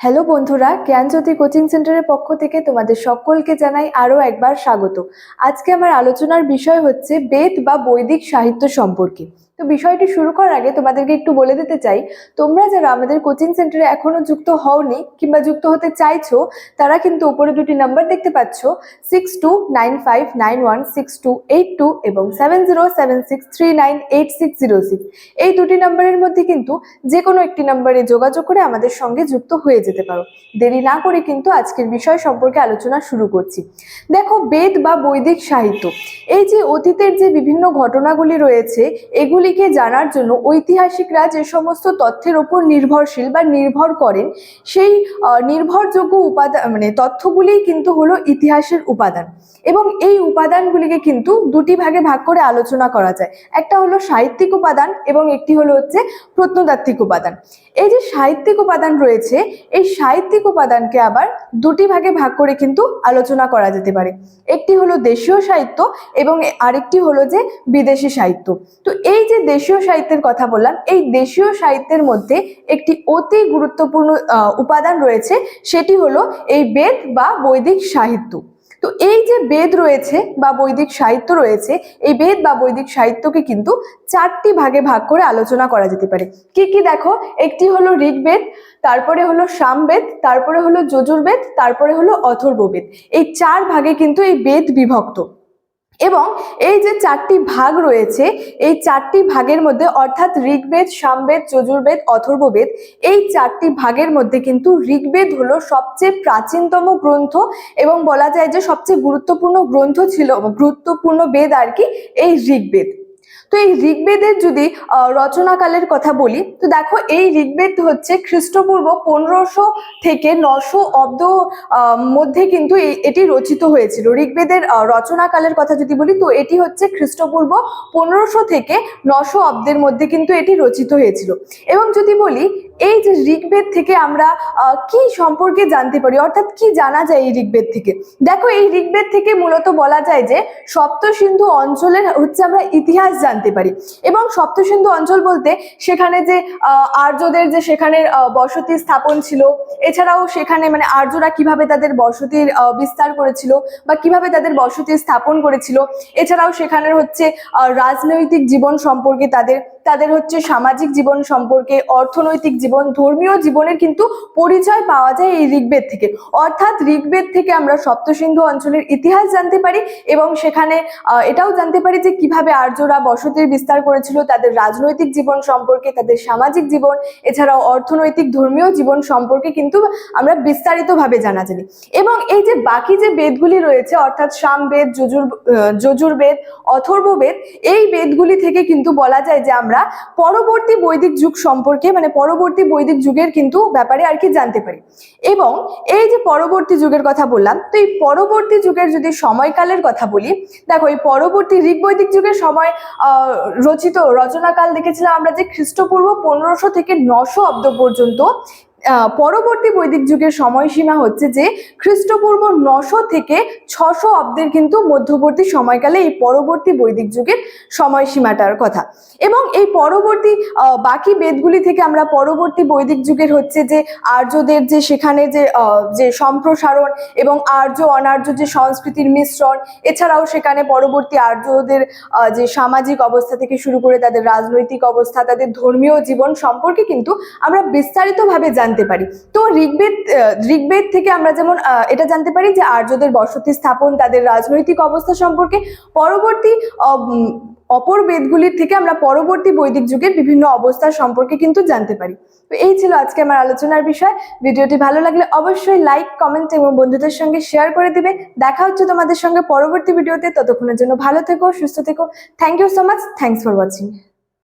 Hello বন্ধুরা, জ্ঞানজ্যোতি coaching সেন্টারের পক্ষ থেকে তোমাদের সকলকে জানাই আরও একবার স্বাগত। আজকে আমার আলোচনার বিষয় হচ্ছে বেদ বা বৈদিক সাহিত্য সম্পর্কে। বিষয়টি শুরু করার আগে তোমাদেরকে একটু বলে দিতে চাই, তোমরা যারা আমাদের কোচিং সেন্টারে এখনও যুক্ত হওনি কিংবা যুক্ত হতে চাইছো, তারা কিন্তু উপরে দুটি নাম্বার দেখতে পাচ্ছ six two nine five nine one six two eight two এবং seven zero seven six three nine eight six zero six এই দুটি নাম্বারের মধ্যে কিন্তু যে কোনো একটি নাম্বারে যোগাযোগ করে আমাদের সঙ্গে যুক্ত হয়ে যেতে পারো। দেরি না করে কিন্তু আজকের বিষয় সম্পর্কে আলোচনা শুরু করছি। দেখো, বেদ বা বৈদিক সাহিত্য। এই যে অতীতের যে বিভিন্ন ঘটনাগুলি রয়েছে এগুলিকে জানার জন্য ঐতিহাসিকরা যে সমস্ত তথ্যের ওপর নির্ভরশীল বা নির্ভর করেন, সেই নির্ভরযোগ্য উপাদান মানে তথ্যগুলিই কিন্তু হলো ইতিহাসের উপাদান। এবং এই উপাদানগুলিকে কিন্তু দুটি ভাগে ভাগ করে আলোচনা করা যায়। একটা হলো সাহিত্যিক উপাদান এবং একটি হলো হচ্ছে প্রত্নতাত্ত্বিক উপাদান। এই যে সাহিত্যিক উপাদান রয়েছে, এই সাহিত্যিক উপাদানকে আবার দুটি ভাগে ভাগ করে কিন্তু আলোচনা করা যেতে পারে। একটি হলো দেশীয় সাহিত্য এবং আরেকটি হলো যে বিদেশি সাহিত্য। তো এই যে দেশীয় সাহিত্যের কথা বললাম, এই দেশীয় সাহিত্যের মধ্যে একটি অতি গুরুত্বপূর্ণ উপাদান রয়েছে, সেটি হলো এই বেদ বা বৈদিক সাহিত্য। তো এই যে বেদ রয়েছে বা বৈদিক সাহিত্য রয়েছে, এই বেদ বা বৈদিক সাহিত্যকে কিন্তু চারটি ভাগে ভাগ করে আলোচনা করা যেতে পারে। কি কি দেখো? একটি হলো ঋগ্বেদ, তারপরে হলো সামবেদ, তারপরে হলো যজুর্বেদ, তারপরে হলো অথর্ববেদ। এই চার ভাগে কিন্তু এই বেদ বিভক্ত। এবং এই যে চারটি ভাগ রয়েছে, এই চারটি ভাগের মধ্যে অর্থাৎ ঋগ্বেদ, সামবেদ, যজুর্বেদ, অথর্ববেদ, এই চারটি ভাগের মধ্যে কিন্তু ঋগ্বেদ হলো সবচেয়ে প্রাচীনতম গ্রন্থ এবং বলা যায় যে সবচেয়ে গুরুত্বপূর্ণ গ্রন্থ ছিল, গুরুত্বপূর্ণ বেদ আর কি, এই ঋগ্বেদ। তো এই ঋগ্বেদের যদি রচনাকালের কথা বলি, তো দেখো এই ঋগ্বেদ হচ্ছে খ্রিস্টপূর্ব পনেরোশো থেকে নশো অব্দ মধ্যে কিন্তু এটি রচিত হয়েছিল। ঋগ্বেদের রচনাকালের কথা যদি বলি, তো এটি হচ্ছে খ্রিস্টপূর্ব পনেরোশো থেকে নশো অব্দের মধ্যে কিন্তু এটি রচিত হয়েছিল। এবং যদি বলি এই যে ঋগ্বেদ থেকে আমরা কি সম্পর্কে জানতে পারি? অর্থাৎ কি জানা যায় এই ঋগ্বেদ থেকে? দেখো, এই ঋগ্বেদ থেকে মূলত বলা যায় যে সপ্তসিন্ধু অঞ্চলের হচ্ছে আমরা ইতিহাস জানতে পারি। এবং সপ্তসিন্ধু অঞ্চল বলতে সেখানে যে আর্যদের যে সেখানে বসতি স্থাপন ছিল, এছাড়াও সেখানে মানে আর্যরা কীভাবে তাদের বসতির বিস্তার করেছিল বা কীভাবে তাদের বসতি স্থাপন করেছিল, এছাড়াও সেখানের হচ্ছে রাজনৈতিক জীবন সম্পর্কে তাদের তাদের হচ্ছে সামাজিক জীবন সম্পর্কে, অর্থনৈতিক জীবন, ধর্মীয় জীবনের কিন্তু পরিচয় পাওয়া যায় এই ঋগ্বেদ থেকে। অর্থাৎ ঋগ্বেদ থেকে আমরা সপ্তসিন্ধু অঞ্চলের ইতিহাস জানতে পারি এবং সেখানে এটাও জানতে পারি যে কীভাবে আর্যরা বসতির বিস্তার করেছিল, তাদের রাজনৈতিক জীবন সম্পর্কে, তাদের সামাজিক জীবন, এছাড়াও অর্থনৈতিক, ধর্মীয় জীবন সম্পর্কে কিন্তু আমরা বিস্তারিতভাবে জানা জানি। এবং এই যে বাকি যে বেদগুলি রয়েছে, অর্থাৎ সামবেদ যজুর যজুর্বেদ, অথর্ববেদ, এই বেদগুলি থেকে কিন্তু বলা যায় যে আমরা পরবর্তী বৈদিক যুগ সম্পর্কে মানে পরবর্তী বৈদিক যুগের কিন্তু ব্যাপারে আর কি জানতে পারি। এবং এই যে পরবর্তী যুগের কথা বললাম, তো এই পরবর্তী যুগের যদি সময়কালের কথা বলি, দেখো এই পরবর্তী ঋগ্বৈদিক যুগের সময় রচিত রচনাকাল দেখেছিলাম আমরা যে খ্রিস্টপূর্ব পনেরোশো থেকে নশো অব্দ পর্যন্ত পরবর্তী বৈদিক যুগের সময়সীমা হচ্ছে যে খ্রিস্টপূর্ব নশো থেকে ছশো অব্দের কিন্তু মধ্যবর্তী সময়কালে এই পরবর্তী বৈদিক যুগের সময়সীমাটার কথা। এবং এই পরবর্তী বাকি বেদগুলি থেকে আমরা পরবর্তী বৈদিক যুগের হচ্ছে যে আর্যদের যে সেখানে যে যে সম্প্রসারণ এবং আর্য অনার্য যে সংস্কৃতির মিশ্রণ, এছাড়াও সেখানে পরবর্তী আর্যদের যে সামাজিক অবস্থা থেকে শুরু করে তাদের রাজনৈতিক অবস্থা, তাদের ধর্মীয় জীবন সম্পর্কে কিন্তু আমরা বিস্তারিতভাবে জানতে পারি। তো ঋগ্বেদ ঋগ্বেদ থেকে আমরা যেমন এটা জানতে পারি যে আর্যদের বসতি স্থাপন, তাদের রাজনৈতিক অবস্থা সম্পর্কে পরবর্তী অপর বেদগুলির থেকে আমরা পরবর্তী বৈদিক যুগের বিভিন্ন অবস্থা সম্পর্কে কিন্তু জানতে পারি। তো এই ছিল আজকে আমার আলোচনার বিষয়। ভিডিওটি ভালো লাগলে অবশ্যই লাইক, কমেন্ট এবং বন্ধুদের সঙ্গে শেয়ার করে দিবে। দেখা হচ্ছে তোমাদের সঙ্গে পরবর্তী ভিডিওতে। ততক্ষণের জন্য ভালো থেকো, সুস্থ থেকো। Thank you so much thanks for watching